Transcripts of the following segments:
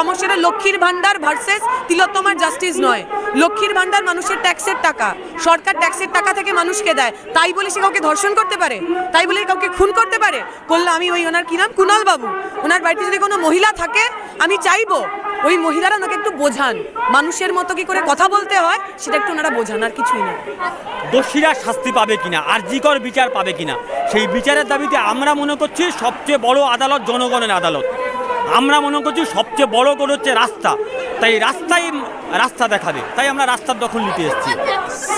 সমস্যাটা লক্ষ্মীর ভান্ডার ভার্সেস তিলোত্তমার জাস্টিস নয়। লক্ষ্মীর ভান্ডার মানুষের ট্যাক্সের টাকা। সরকার ট্যাক্সের টাকা থেকে মানুষকে দেয়। তাই বলে সে কাউকে ধর্ষণ করতে পারে? তাই বলে কাউকে খুন করতে পারে? করলে আমি ওই ওনার কি নাম? কুণাল বাবু। ওনার বাড়িতে যদি কোনো মহিলা থাকে, আমি চাইব ওই মহিলারা ওনাকে একটু বোঝান। মানুষের মতো কি করে কথা বলতে হয়, সেটা একটু ওনারা বোঝান, আর কিছুই না। দোষীরা শাস্তি পাবে কিনা? আর্জিকর বিচার পাবে কিনা? সেই বিচারের দাবিতে আমরা মনে করছি সবচেয়ে বড় আদালত জনগণের আদালত। আমরা মনে করছি সবচেয়ে বড় করে হচ্ছে রাস্তা। তাই রাস্তাই রাস্তা দেখাবে। তাই আমরা রাস্তার দখল নিতে এসেছি।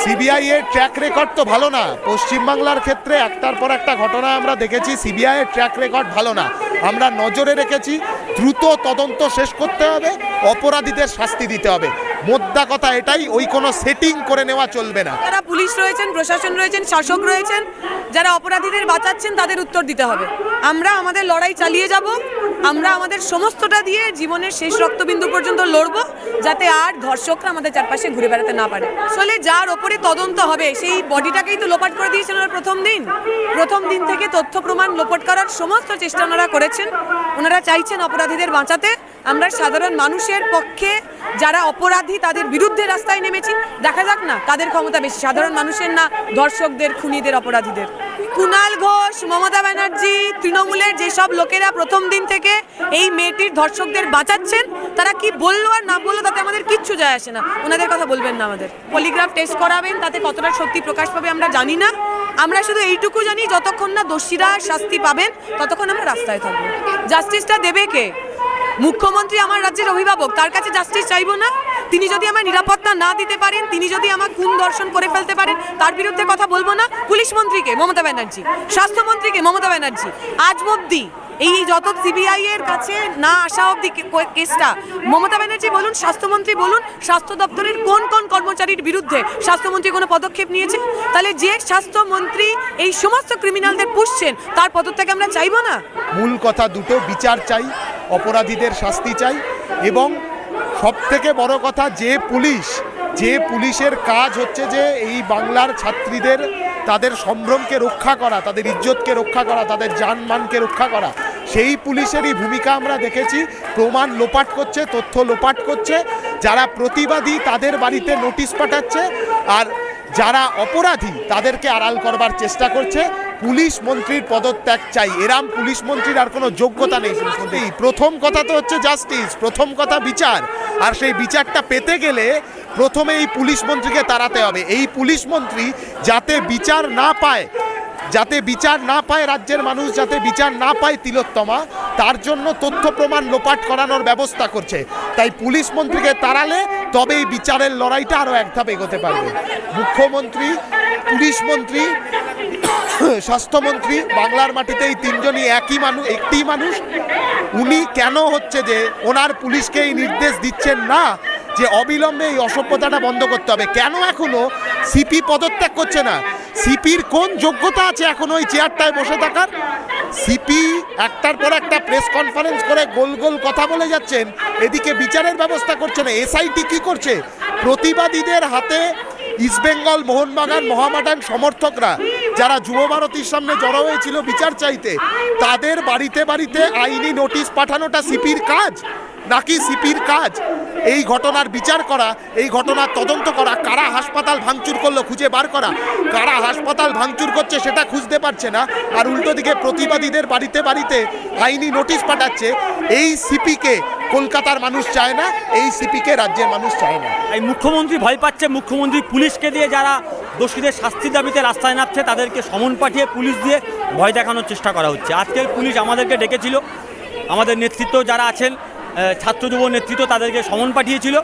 সিবিআই এর ট্র্যাক রেকর্ড তো ভালো না। পশ্চিমবাংলার ক্ষেত্রে একটার পর একটা ঘটনা আমরা দেখেছি সিবিআই এর ট্র্যাক রেকর্ড ভালো না। আমরা নজরে রেখেছি দ্রুত তদন্ত শেষ করতে হবে অপরাধীদের শাস্তি দিতে হবে। মোদ্দা কথা এটাই ওই কোনো সেটিং করে নেওয়া চলবে না। যারা পুলিশ রয়েছেন প্রশাসন রয়েছেন শাসক রয়েছেন যারা অপরাধীদের বাঁচাচ্ছেন তাদের উত্তর দিতে হবে। আমরা আমাদের লড়াই চালিয়ে যাব। আমরা আমাদের সমস্তটা দিয়ে জীবনের শেষ রক্তবিন্দু পর্যন্ত লড়ব, যাতে আর ধর্ষকরা আমাদের চারপাশে ঘুরে বেড়াতে না পারে। আসলে যার ওপরে তদন্ত হবে, সেই বডিটাকেই তো লোপাট করে দিয়েছেন ওনার প্রথম দিন। প্রথম দিন থেকে তথ্য প্রমাণ লোপট করার সমস্ত চেষ্টা ওনারা করেছেন। ওনারা চাইছেন অপরাধীদের বাঁচাতে। আমরা সাধারণ মানুষের পক্ষে যারা অপরাধী, তাদের বিরুদ্ধে রাস্তায় নেমেছি। দেখা যাক না, কাদের ক্ষমতা বেশি, সাধারণ মানুষের না ধর্ষকদের খুনিদের, অপরাধীদের? কুণাল ঘোষ, মমতা ব্যানার্জি, তৃণমূলের যেসব লোকেরা প্রথম দিন থেকে এই মেয়েটির ধর্ষকদের বাঁচাচ্ছেন, তারা কি বলল আর না বলল তাতে আমাদের কিচ্ছু যায় আসে না। ওনাদের কথা বলবেন না আমাদের। পলিগ্রাফ টেস্ট করাবেন, তাতে কতটা সত্যি প্রকাশ পাবে আমরা জানি না। আমরা শুধু এইটুকু জানি, যতক্ষণ না দোষীরা শাস্তি পাবেন, ততক্ষণ আমরা রাস্তায় থাকব। জাস্টিসটা দেবে কে? মুখ্যমন্ত্রী আমার রাজ্যের অভিভাবক, তার কাছে জাস্টিস চাইব না। তিনি যদি আমার নিরাপত্তা না দিতে পারেন, তিনি যদি আমার খুন দর্শন করে ফেলতে পারেন, তার বিরুদ্ধে কথা বলব না। পুলিশ মন্ত্রীকে, মমতা ব্যানার্জি, স্বাস্থ্যমন্ত্রীকে, মমতা ব্যানার্জি, আজ অব্দি এই যত সিবিআই এর কাছে না আসা অব্দি কেসটা, মমতা ব্যানার্জি বলুন, স্বাস্থ্যমন্ত্রী বলুন, স্বাস্থ্য দপ্তরের কোন কোন কর্মচারীর বিরুদ্ধে স্বাস্থ্যমন্ত্রী কোনো পদক্ষেপ নিয়েছে? তাহলে যে স্বাস্থ্যমন্ত্রী এই সমস্ত ক্রিমিনালদের পুষছেন, তার পদত্যাগ আমরা চাইব না? মূল কথা দুটো, বিচার চাই। অপরাধীদের শাস্তি চাই এবং সবথেকে বড় কথা যে পুলিশ, যে পুলিশের কাজ হচ্ছে যে এই বাংলার ছাত্রীদের তাদের সম্ভ্রমকে রক্ষা করা, তাদের ইজ্জতকে রক্ষা করা, তাদের জানমানকে রক্ষা করা। সেই পুলিশেরই ভূমিকা আমরা দেখেছি, প্রমাণ লোপাট করছে, তথ্য লোপাট করছে, যারা প্রতিবাদী তাদের বাড়িতে নোটিশ পাঠাচ্ছে, আর যারা অপরাধী তাদেরকে আড়াল করবার চেষ্টা করছে। পুলিশ মন্ত্রীর পদত্যাগ চাই। এরাম পুলিশ মন্ত্রীর আর কোনো যোগ্যতা নেই। প্রথম কথা তো হচ্ছে জাস্টিস প্রথম কথা বিচার। আর সেই বিচারটা পেতে গেলে প্রথমে এই পুলিশ মন্ত্রীকে তাড়াতে হবে। এই পুলিশ মন্ত্রী যাতে বিচার না পায় যাতে বিচার না পায় রাজ্যের মানুষ, যাতে বিচার না পায় তিলোত্তমা, তার জন্য তথ্য প্রমাণ লোপাট করানোর ব্যবস্থা করছে। তাই পুলিশ মন্ত্রীকে তাড়ালে তবে এই বিচারের লড়াইটা আরও এক ধাপ এগোতে পারবে। মুখ্যমন্ত্রী, পুলিশ মন্ত্রী, স্বাস্থ্যমন্ত্রী, বাংলার মাটিতে এই তিনজনই একই মানুষ, একটি মানুষ। উনি কেন হচ্ছে যে ওনার পুলিশকে এই নির্দেশ দিচ্ছেন না যে অবিলম্বে এই অসভ্যতাটা বন্ধ করতে হবে? কেন এখনও সিপি পদত্যাগ করছে না। সিপির কোন যোগ্যতা আছে এখন ওই চেয়ারটায় বসে থাকার? সিপি একটার পর একটা প্রেস কনফারেন্স করে গোল গোল কথা বলে যাচ্ছেন। এদিকে বিচারের ব্যবস্থা করছে না। এসআইটি কি করছে? প্রতিবাদীদের হাতে ইস্টবেঙ্গল মোহনবাগান মহামাডান সমর্থকরা। যারা যুব ভারতীর সামনে জড়ো হয়েছিল বিচার চাইতে, তাদের বাড়িতে বাড়িতে আইনি নোটিশ পাঠানোটা সিপির কাজ? নাকি সিপির কাজ? এই ঘটনার বিচার করা, এই ঘটনার তদন্ত করা, কারা হাসপাতাল ভাঙচুর করল খুঁজে বার করা? কারা হাসপাতাল ভাঙচুর করছে সেটা খুঁজতে পারছে না, আর উল্টো দিকে প্রতিবাদীদের বাড়িতে বাড়িতে আইনি নোটিশ পাঠাচ্ছে, এই সিপিকে কলকাতার মানুষ চায় না, এই সিপিকে রাজ্যের মানুষ চায় না। এই মুখ্যমন্ত্রী ভয় পাচ্ছে, মুখ্যমন্ত্রী পুলিশকে দিয়ে যারা দোষীদের শাস্তির দাবিতে রাস্তায় নামছে, তাদেরকে সমন পাঠিয়ে পুলিশ দিয়ে ভয় দেখানোর চেষ্টা করা হচ্ছে। আজকের পুলিশ আমাদেরকে ডেকেছিল। আমাদের নেতৃত্ব যারা আছেন ছাত্র যুব নেতৃত্ব তাদেরকে সমন পাঠিয়েছিল।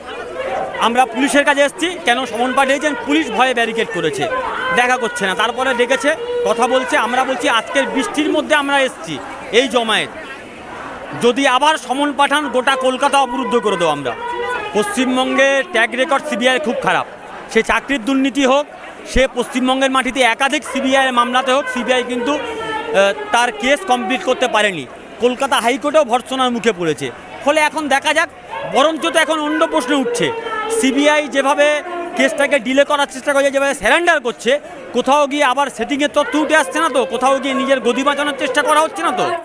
আমরা পুলিশের কাছে এসেছি, কেন সমন পাঠিয়েছেন? পুলিশ ভয়ে ব্যারিকেড করেছে। দেখা করছে না। তারপরে ডেকেছে, কথা বলছে, আমরা বলছি, আজকের বৃষ্টির মধ্যে আমরা এসেছি, এই জমায়েত। যদি আবার সমন পাঠান, গোটা কলকাতা অবরুদ্ধ করে দেবো আমরা। পশ্চিমবঙ্গে ট্যাগ রেকর্ড সিবিআই খুব খারাপ। সে চাকরির দুর্নীতি হোক সে পশ্চিমবঙ্গের মাটিতে একাধিক সিবিআই মামলাতে হোক, সিবিআই কিন্তু তার কেস কমপ্লিট করতে পারেনি। কলকাতা হাইকোর্টেও ভর্সনার মুখে পড়েছে। ফলে এখন দেখা যাক, বরঞ্চ তো এখন অন্য প্রশ্ন উঠছে। সিবিআই যেভাবে কেসটাকে ডিলে করার চেষ্টা করছে, যেভাবে স্যারেন্ডার করছে, কোথাও গিয়ে আবার সেটিংয়ের তথ্য উঠে আসছে না তো? কোথাও গিয়ে নিজের গদি বাঁচানোর চেষ্টা করা হচ্ছে না তো?